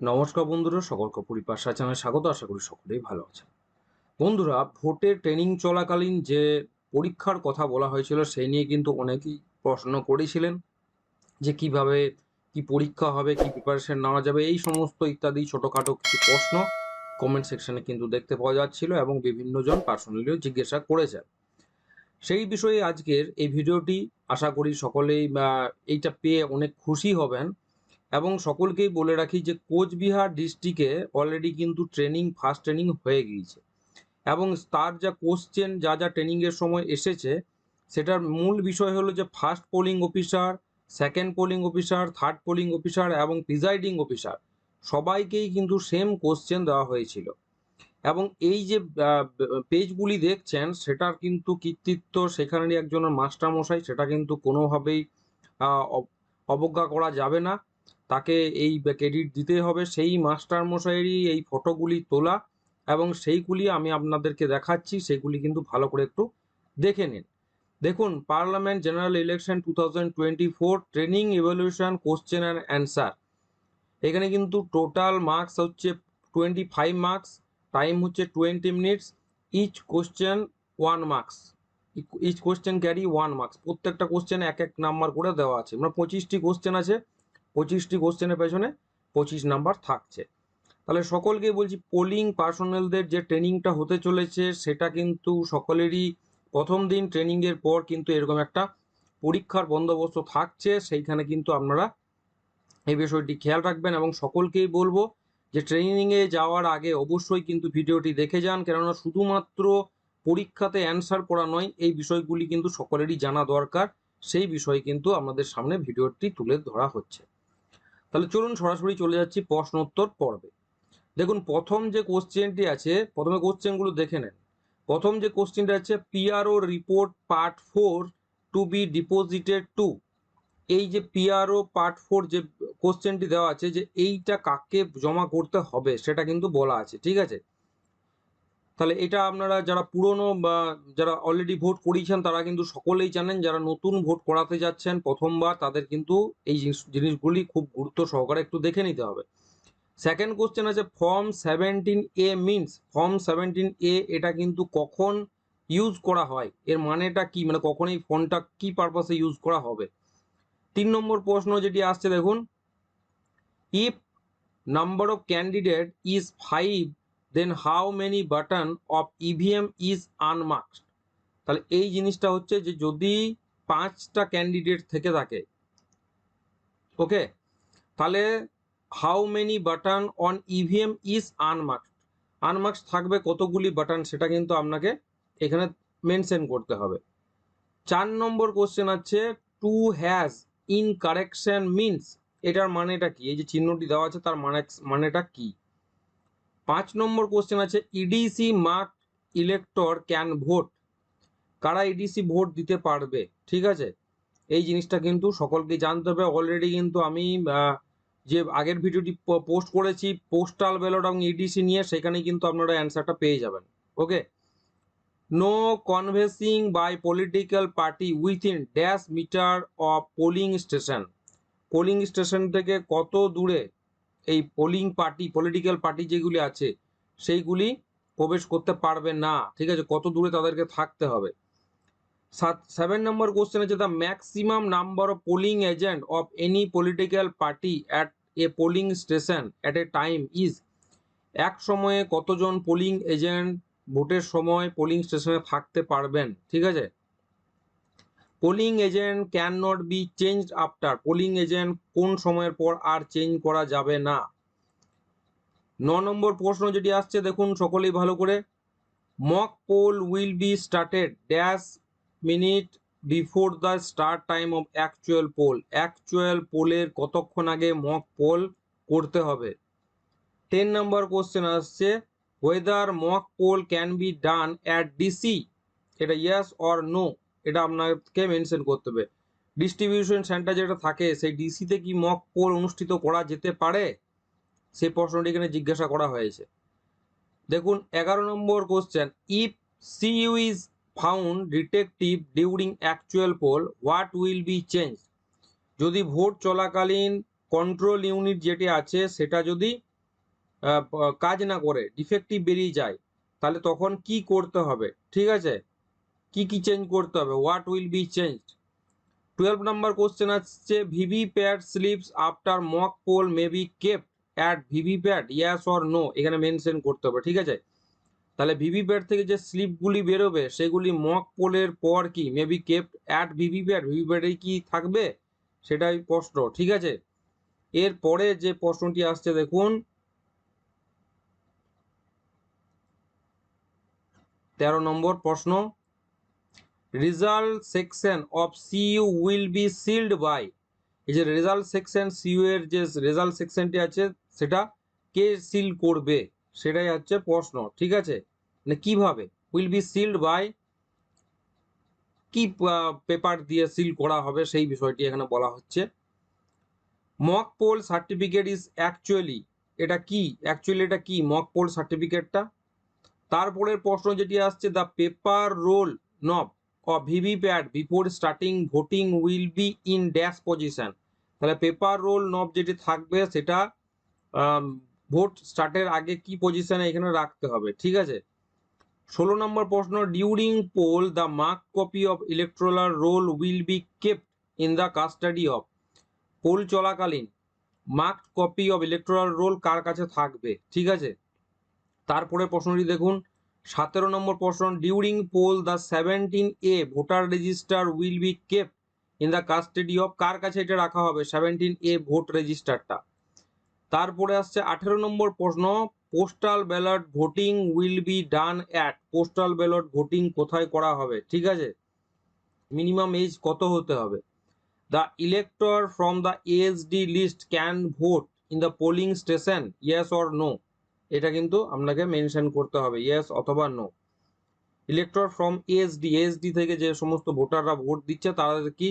নমস্কার বন্ধুরা, সকলকে পরিপাশা চ্যানেলে স্বাগত, আশা করি সকলেই ভালো আছেন। বন্ধুরা ভোটের ট্রেনিং চলাকালীন যে পরীক্ষার কথা বলা হয়েছিল, সেই নিয়ে কিন্তু অনেকেই প্রশ্ন করেছিলেন যে কীভাবে কি পরীক্ষা হবে, কি প্রিপারেশন নেওয়া যাবে, এই সমস্ত ইত্যাদি ছোটোখাটো কিছু প্রশ্ন কমেন্ট সেকশনে কিন্তু দেখতে পাওয়া যাচ্ছিল এবং বিভিন্নজন পার্সোনালিও জিজ্ঞাসা করেছেন। সেই বিষয়ে আজকের এই ভিডিওটি আশা করি সকলেই এইটা পেয়ে অনেক খুশি হবেন। এবং সকলকেই বলে রাখি যে কোচবিহার ডিস্ট্রিক্টে অলরেডি কিন্তু ট্রেনিং ফার্স্ট ট্রেনিং হয়ে গিয়েছে। এবং তার যা কোশ্চেন যা যা ট্রেনিংয়ের সময় এসেছে, সেটার মূল বিষয় হলো যে first polling officer second polling officer third polling officer এবং প্রিজাইডিং অফিসার সবাইকেই কিন্তু সেম কোশ্চেন দেওয়া হয়েছিল। এবং এই যে পেজগুলি দেখছেন, সেটার কিন্তু কৃতিত্ব সেখানেরই একজনের মাস্টারমশাই, সেটা কিন্তু কোনোভাবেই অবজ্ঞা করা যাবে না। তাকে এই ক্রেডিট দিতে হবে। সেই মাস্টার মশাইয়েরই এই ফটোগুলি তোলা এবং সেইগুলি আমি আপনাদেরকে দেখাচ্ছি। সেগুলি কিন্তু ভালো করে একটু দেখে নিন। দেখুন parliament general election two thousand twenty four training evolution question and answer এখানে কিন্তু টোটাল মার্কস হচ্ছে টোয়েন্টি ফাইভ মার্কস টাইম হচ্ছে twenty minutes each question one marks each question carry one marks প্রত্যেকটা কোশ্চেন এক এক নাম্বার করে দেওয়া আছে। মানে পঁচিশটি কোশ্চেন আছে। পঁচিশটি কোশ্চেনের পেছনে পঁচিশ নাম্বার থাকছে। তাহলে সকলকে বলছি পোলিং পার্সোনালদের যে ট্রেনিংটা হতে চলেছে, সেটা কিন্তু সকলেরই প্রথম দিন ট্রেনিংয়ের পর কিন্তু এরকম একটা পরীক্ষার বন্দোবস্ত থাকছে। সেইখানে কিন্তু আপনারা এই বিষয়টি খেয়াল রাখবেন এবং সকলকেই বলব যে ট্রেনিংয়ে যাওয়ার আগে অবশ্যই কিন্তু ভিডিওটি দেখে যান, কেননা শুধুমাত্র পরীক্ষাতে অ্যান্সার করা নয়, এই বিষয়গুলি কিন্তু সকলেরই জানা দরকার। সেই বিষয়ে কিন্তু আমাদের সামনে ভিডিওটি তুলে ধরা হচ্ছে। তাহলে চলুন সরাসরি চলে যাচ্ছি প্রশ্নোত্তর পর্বে। দেখুন, প্রথম যে কোশ্চেনটি আছে, প্রথমে কোশ্চেনগুলো দেখে নেন। প্রথম যে কোশ্চেনটা আছে, PRO report part four to be deposited to. এই যে পিআরও পার্ট ফোর যে কোশ্চেনটি দেওয়া আছে, যে এইটা কাকে জমা করতে হবে, সেটা কিন্তু বলা আছে, ঠিক আছে? তাহলে এটা আপনারা যারা পুরনো বা যারা অলরেডি ভোট করিয়েছেন, তারা কিন্তু সকলেই জানেন, যারা নতুন ভোট করাতে যাচ্ছেন প্রথমবার, তাদের কিন্তু এই জিনিসগুলি খুব গুরুত্ব সহকারে একটু দেখে নিতে হবে। সেকেন্ড কোশ্চেন আছে form seventeen A means form seventeen A এটা কিন্তু কখন ইউজ করা হয়? এর মানেটা কি? মানে কখন এই ফর্মটা কি পারপাসে ইউজ করা হবে? তিন নম্বর প্রশ্ন যেটি আসছে, দেখুন if number of candidate is five then how many button of EVM is unmarked তাহলে এই জিনিসটা হচ্ছে যে যদি পাঁচটা ক্যান্ডিডেট থেকে থাকে ওকে তাহলে how many button on EVM is unmarked unmarks থাকবে কতগুলি বাটন সেটা কিন্তু আপনাকে এখানে মেনশন করতে হবে। চার নম্বর কোশ্চেন আছে to has in correction means এটার মানেটা কি? এই যে চিহ্নটি দেওয়া আছে, তার মানে মানেটা কি? পাঁচ নম্বর কোশ্চেন আছে E EDC mark elector can vote কারা ইডিসি ভোট দিতে পারবে? ঠিক আছে? এই জিনিসটা কিন্তু সকলকে জানতে হবে। অলরেডি কিন্তু আমি যে আগের ভিডিওটি পোস্ট করেছি পোস্টাল ব্যালট এবং ইডিসি নিয়ে সেখানে কিন্তু আপনারা অ্যান্সারটা পেয়ে যাবেন। Okay no canvassing by political party within dash metre of polling station polling station থেকে কত দূরে? এই পোলিং পার্টি পলিটিক্যাল পার্টি যেগুলি আছে, সেইগুলি প্রবেশ করতে পারবে না। ঠিক আছে? কত দূরে তাদেরকে থাকতে হবে? সাত সেভেন নম্বর কোশ্চেন আছে the maximum number of polling agent of any political party at a polling station at a time is এক সময়ে কতজন পোলিং এজেন্ট ভোটের সময় পোলিং স্টেশনে থাকতে পারবেন? ঠিক আছে? Polling agent can not be change after polling agent কোন সময়ের পর আর চেঞ্জ করা যাবে না। ন নম্বর প্রশ্ন যেটি আসছে, দেখুন সকলেই ভালো করে। Mock poll will be started dash minute before the start time of actual poll actual পোলের কতক্ষণ আগে মক পোল করতে হবে? টেন নম্বর কোশ্চেন আসছে whether mock poll can be done at DC এটা ইয়াস অর নো এটা আপনাকে মেনশন করতে হবে। ডিস্ট্রিবিউশন সেন্টার যেটা থাকে, সেই ডিসিতে কি মক পোল অনুষ্ঠিত করা যেতে পারে? সেই প্রশ্নটি এখানে জিজ্ঞাসা করা হয়েছে। দেখুন, এগারো number question if C U is found detective during actual poll what will be change যদি ভোট চলাকালীন কন্ট্রোল ইউনিট যেটি আছে, সেটা যদি কাজ না করে ডিফেক্টিভ বেরিয়ে যায়, তাহলে তখন কি করতে হবে? ঠিক আছে? কি কি চেঞ্জ করতে হবে? What will be change twelve number question আসছে VV pad slips after mock poll may be kept at VV pad yes or no এখানে মেনশন করতে হবে, ঠিক আছে? তাহলে ভিভি প্যাড থেকে যে স্লিপগুলি বেরোবে, সেগুলি মক পোলের পর কি? Maybe kept at VV pad VV প্যাডে কি থাকবে? সেটাই প্রশ্ন, ঠিক আছে? এর পরে যে প্রশ্নটি আসছে, দেখুন। তেরো নম্বর প্রশ্ন। Result section of CU will be sealed by, এই যে রেজাল্ট সেকশন সিইউ এর যে রেজাল্ট সেকশনটি আছে, সেটা কে সিল করবে? সেটাই হচ্ছে প্রশ্ন, ঠিক আছে? মানে কীভাবে? উইল বি সিল্ড বাই কি পেপার দিয়ে সিল করা হবে সেই বিষয়টি এখানে বলা হচ্ছে। Mock poll certificate is actually, এটা কি? অ্যাকচুয়ালি এটা কি? মক পোল সার্টিফিকেটটা? তারপরের প্রশ্ন যেটি আসছে, the paper roll, knob VV pad before starting voting will be in dash position. তাহলে পেপার রোল নব যেটি থাকবে সেটা ভোট স্টার্টের আগে কি পজিশনে এখানে রাখতে হবে, ঠিক আছে? ষোলো নম্বর প্রশ্ন during poll the mark copy of electoral roll will be kept in the custody of poll চলাকালীন mark copy of electoral roll কার কাছে থাকবে, ঠিক আছে? তারপরে প্রশ্নটি দেখুন সতেরো নম্বর প্রশ্ন during poll the seventeen A voter register will be kept in the custody of কার কাছে এটা রাখা হবে? সেভেন্টিন এ ভোট রেজিস্টারটা তারপরে আসছে আঠেরো নম্বর প্রশ্ন postal ballot voting will be done at postal ballot voting কোথায় করা হবে? ঠিক আছে? মিনিমাম এজ কত হতে হবে? The elector from the ASD list can vote in the polling station yes or no? এটা কিন্তু আপনাকে মেনশন করতে হবে ইয়েস অথবা no elector from SD SD থেকে যে সমস্ত ভোটাররা ভোট দিচ্ছে, তারা কি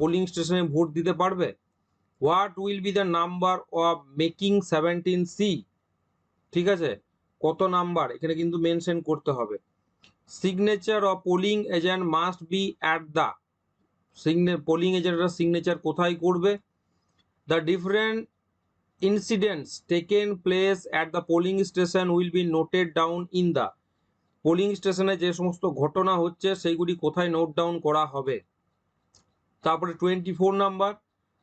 পোলিং স্টেশনে ভোট দিতে পারবে? What will be the number of making seventeen C ঠিক আছে? কত নাম্বার এখানে কিন্তু মেনশন করতে হবে। Signature of polling agent must be at the সিগনে polling এজেন্টরা সিগনেচার কোথায় করবে? The different incidents taken place at the polling station will be noted down in the polling স্টেশনে যে সমস্ত ঘটনা হচ্ছে, সেইগুলি কোথায় নোট ডাউন করা হবে? তারপরে twenty four number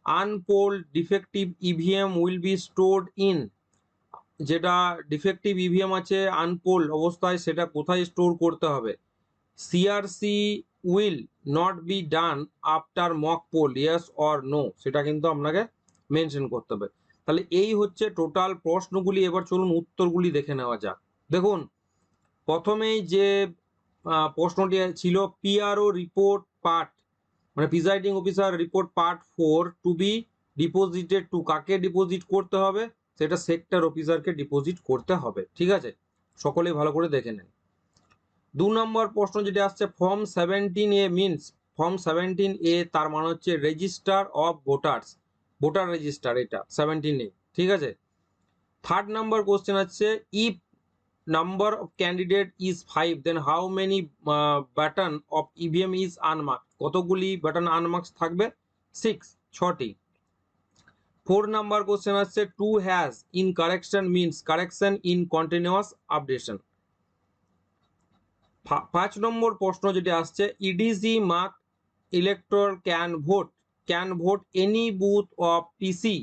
unpoll defective EVM will be stored in যেটা ডিফেক্টিভ ইভিএম আছে আনপোল অবস্থায় সেটা কোথায় স্টোর করতে হবে? CRC will not be done after mock poll yes or no সেটা কিন্তু আপনাকে মেনশন করতে হবে। তাহলে এই হচ্ছে টোটাল প্রশ্নগুলি, এবার চলুন উত্তরগুলি দেখে নেওয়া যাক। দেখুন, প্রথমেই যে প্রশ্নটি ছিল, পিআরও রিপোর্ট পার্ট মানে presiding officer report part four to be deposited to কাকে ডিপোজিট করতে হবে? সেটা সেক্টর অফিসারকে ডিপোজিট করতে হবে, ঠিক আছে? সকলেই ভালো করে দেখে নেন। দু নম্বর প্রশ্ন যেটা আসছে form seventeen A means form seventeen A তার মানে হচ্ছে register of voters voter register, এটা সেভেন্টিন ঠিক আছে? থার্ড নাম্বার কোশ্চেন আছে if number of candidate is five then how many button of EVM is unmarked কতগুলি বাটন আনমার্কস থাকবে? Six ছটি। ফোর নাম্বার কোশ্চেন আছে to has in correction means correction in continuous updation পাঁচ নম্বর প্রশ্ন যেটি আসছে EDC mark elector can vote can vote any booth of PC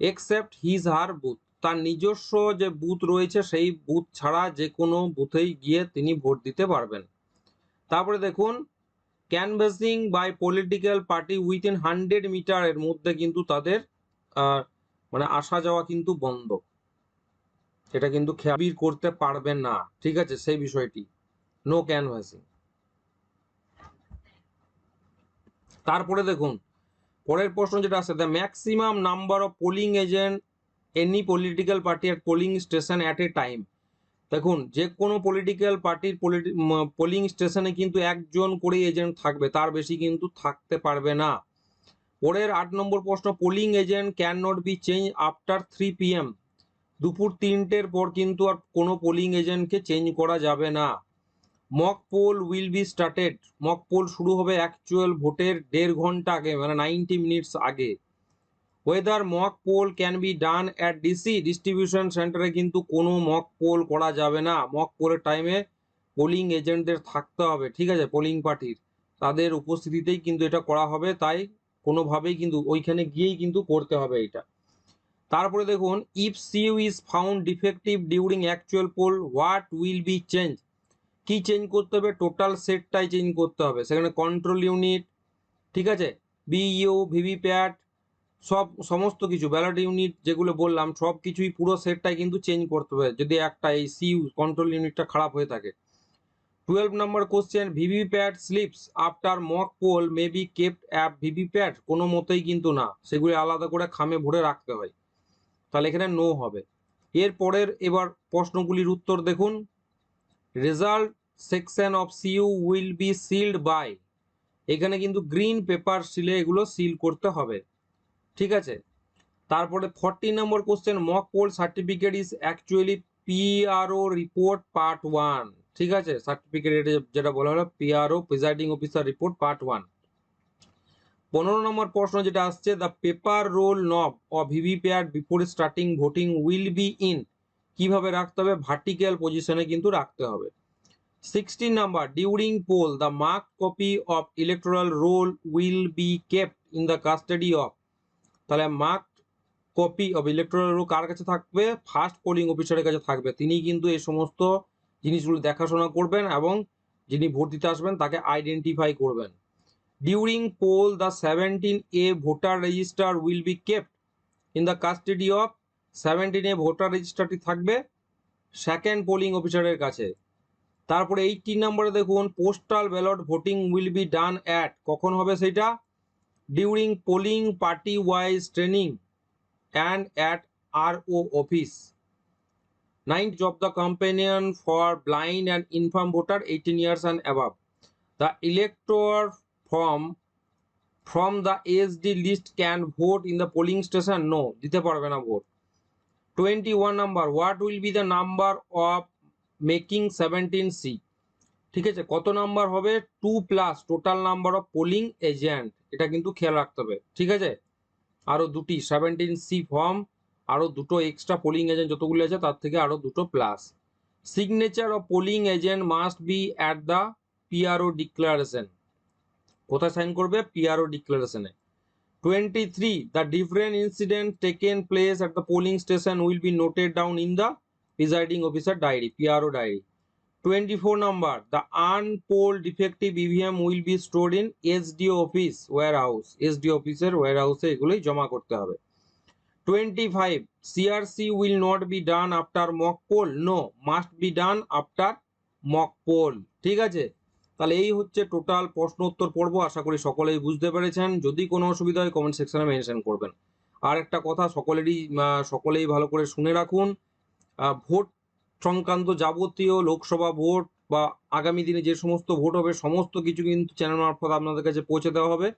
except his her booth তার নিজস্ব যে বুথ রয়েছে, সেই বুথ ছাড়া যে কোনো বুথেই গিয়ে তিনি ভোট দিতে পারবেন। তারপরে দেখুন canvassing by political party within hundred মিটারের মধ্যে কিন্তু তাদের মানে আসা যাওয়া কিন্তু বন্ধ। এটা কিন্তু খেয়াবির করতে পারবেন না। ঠিক আছে, সেই বিষয়টি। নো ক্যানভাসিং তারপরে দেখুন পরের প্রশ্ন যেটা আছে the maximum number of polling agent any political party at polling station at a time দেখুন, যে কোনো পলিটিক্যাল পার্টির পোলিং স্টেশনে কিন্তু একজন করে এজেন্ট থাকবে, তার বেশি কিন্তু থাকতে পারবে না। পরের আট নম্বর প্রশ্ন polling agent can not be change after three PM দুপুর তিনটের পর কিন্তু আর কোনো পোলিং এজেন্টকে চেঞ্জ করা যাবে না। Mock poll will be started mock poll শুরু হবে অ্যাকচুয়াল ভোটের দেড় ঘণ্টা আগে মানে নাইনটি মিনিটস আগে। Whether mock poll can be done at DC distribution সেন্টারে কিন্তু কোনো মক পোল করা যাবে না। মক পোলের টাইমে পোলিং এজেন্টদের থাকতে হবে, ঠিক আছে? পোলিং পার্টির তাদের উপস্থিতিতেই কিন্তু এটা করা হবে, তাই কোনোভাবেই কিন্তু ওইখানে গিয়েই কিন্তু করতে হবে এটা। তারপরে দেখুন if CU is found defective during actual poll what will be change কি চেঞ্জ করতে হবে? টোটাল সেটটাই চেঞ্জ করতে হবে। সেখানে কন্ট্রোল ইউনিট ঠিক আছে? বিইউ ভিভিপ্যাট সব, সমস্ত কিছু ব্যালট ইউনিট যেগুলো বললাম, সব কিছুই পুরো সেটটাই কিন্তু চেঞ্জ করতে হবে। যদি একটা এই সিইউ কন্ট্রোল ইউনিটটা খারাপ হয়ে থাকে। Twelve number question VVPAT slips after mock poll may be kept up VVPAT কোনো মতেই কিন্তু না। সেগুলি আলাদা করে খামে ভরে রাখতে হয়। তাহলে এখানে নো হবে। এর পরের এবার প্রশ্নগুলির উত্তর দেখুন। Result section of CU will be sealed by এখানে কিন্তু গ্রিন পেপার সিলে এগুলো সিল করতে হবে। ঠিক আছে? তারপরে forty number question mock poll certificate is actually PRO report part one ঠিক আছে? সার্টিফিকেট যেটা বলা হলো PRO presiding officer report part one পনেরো নম্বর প্রশ্ন যেটা আসছে the paper roll knob of VVPAT before starting voting will be in কীভাবে রাখতে হবে? ভার্টিক্যাল পজিশনে কিন্তু রাখতে হবে। Sixteen number during poll the mark copy of electoral roll will be kept in the custody of তাহলে mark copy of electoral roll কার কাছে থাকবে? ফার্স্ট পোলিং অফিসারের কাছে থাকবে। তিনি কিন্তু এই সমস্ত জিনিসগুলো দেখাশোনা করবেন এবং যিনি ভোট দিতে আসবেন তাকে আইডেন্টিফাই করবেন। During poll the seventeen A voter register will be kept in the custody of seventeen A voter রেজিস্টারটি থাকবে। সেকেন্ড পোলিং অফিসারের কাছে। তারপরে এইটিন নাম্বারে দেখুন postal ballot voting will be done at কখন হবে সেটা during polling party wise training and at R O office nine job the companion for blind and infirm voter eighteen years and above the elector form from the S D list can vote in the polling station no দিতে পারবে না vote twenty one number what will be the number of making 17 C ঠিক আছে, কত number হবে? Two plus, total number of polling agent. এটা কিন্তু খেয়াল রাখতে হবে। ঠিক আছে? আরও দুটি, সেভেন্টিন সি ফর্ম আরও দুটো এক্সট্রা পোলিং এজেন্ট যতগুলো আছে, তার থেকে আরও দুটো plus. Signature of polling agent must be at the PRO declaration. কোথায় সাইন করবে? PRO ডিক্লারেশনে twenty three, the different incident taken place at the polling station will be noted down in the presiding officer diary PRO diary twenty four number the unpolled defective EVM will be store in SDO office warehouse SDO অফিসের ওয়ার হাউসে এগুলোই জমা করতে হবে। 25 crc will not be done after mock poll. No, must be done after mock poll. ঠিক আছে? তাহলে এই হচ্ছে টোটাল প্রশ্ন উত্তর পর্ব। আশা করি সকলেই বুঝতে পেরেছেন। যদি কোনো অসুবিধা হয় কমেন্ট সেকশনে মেনশন করবেন। আর একটা কথা, সকলেরই সকলেই ভালো করে শুনে রাখুন। ভোট সংক্রান্ত যাবতীয় লোকসভা ভোট বা আগামী দিনে যে সমস্ত ভোট হবে, সমস্ত কিছু কিন্তু চ্যানেল মারফত আপনাদের কাছে পৌঁছে দেওয়া হবে।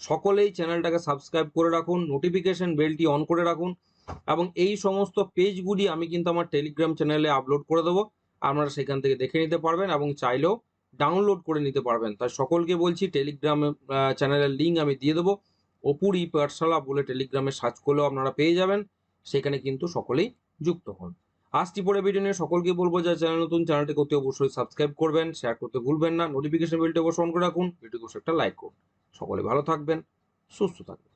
সকলেই চ্যানেলটাকে সাবস্ক্রাইব করে রাখুন নোটিফিকেশন বেলটি অন করে রাখুন এবং এই সমস্ত পেজগুলি আমি কিন্তু আমার টেলিগ্রাম চ্যানেলে আপলোড করে দেবো। আপনারা সেখান থেকে দেখে নিতে পারবেন এবং চাইলেও ডাউনলোড করে নিতে পারবেন। তাই সকলকে বলছি টেলিগ্রাম চ্যানেলের লিঙ্ক আমি দিয়ে দেবো। অপুরি পাঠশালা বলে টেলিগ্রামে সার্চ করলেও আপনারা পেয়ে যাবেন। সেখানে কিন্তু সকলেই যুক্ত হন। আজটি পরে ভিডিও নিয়ে সকলকে বলব যে চ্যানেল নতুন চ্যানেলটি করতে অবশ্যই সাবস্ক্রাইব করবেন শেয়ার করতে ভুলবেন না নোটিফিকেশন বেলটি অবশ্যই অন করে রাখুন ভিডিওকে একটা লাইক করুন। সকলে ভালো থাকবেন, সুস্থ থাকবেন।